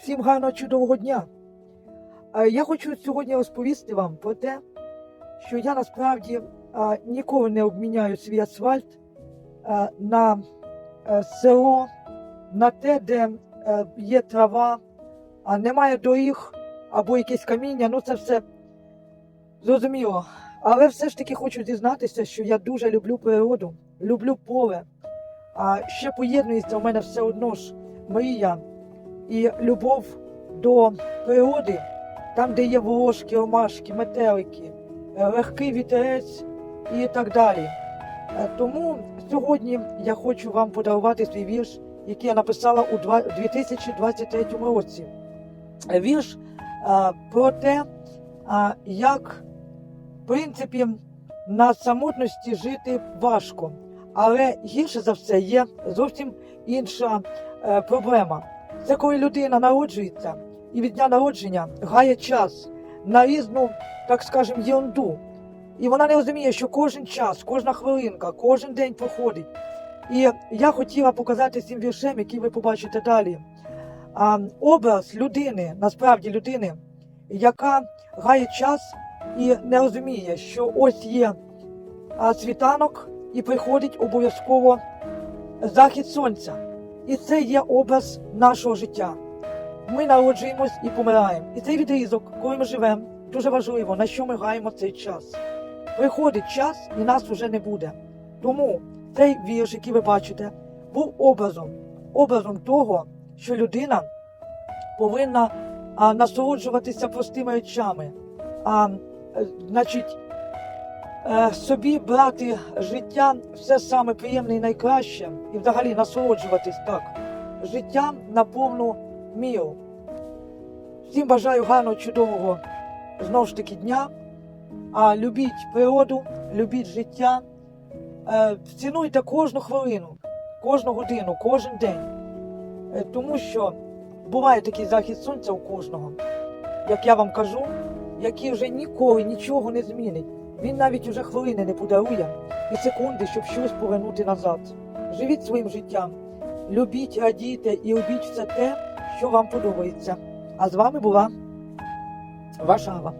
Всім гарного чудового дня. Е, Я хочу сьогодні розповісти вам про те, що я насправді е, ніколи не обміняю свій асфальт е, на село, на те, де є трава, а немає доріг або якесь каміння. Ну це все зрозуміло. Але все ж таки хочу дізнатися, що я дуже люблю природу, люблю поле. А ще поєднується у мене все одно ж мрія і любов до природи, там, де є волошки, ромашки, метелики, е, легкий вітерець і так далі. Е, Тому сьогодні я хочу вам подарувати свій вірш, який я написала у 2023 році. Е, Вірш про те, як, в принципі, на самотності жити важко. Але гірше за все є зовсім інша проблема. Це коли людина народжується і від дня народження гає час на різну, так скажемо, єрунду. І вона не розуміє, що кожен час, кожна хвилинка, кожен день проходить. І я хотіла показати цим віршем, який ви побачите далі. А, образ людини, насправді людини, яка гає час і не розуміє, що ось є світанок, і приходить обов'язково захід сонця. І це є образ нашого життя. Ми народжуємось і помираємо. І цей відрізок, коли ми живемо, дуже важливо, на що ми гаємо цей час. Приходить час і нас вже не буде. Тому цей вірш, який ви бачите, був образом, образом того, що людина повинна а, насолоджуватися простими речами, а, е, значить, собі брати життя все саме приємне і найкраще, і взагалі насолоджуватись так життям на повну міру. Всім бажаю гарного, чудового знову ж таки дня. А любіть природу, любіть життя, е, цінуйте кожну хвилину, кожну годину, кожен день. Е, тому що буває такий захід сонця у кожного, як я вам кажу, який вже ніколи нічого не змінить. Він навіть уже хвилини не подарує і секунди, щоб щось повернути назад. Живіть своїм життям, любіть, радійте і робіть все те, що вам подобається. А з вами була ваша Ава.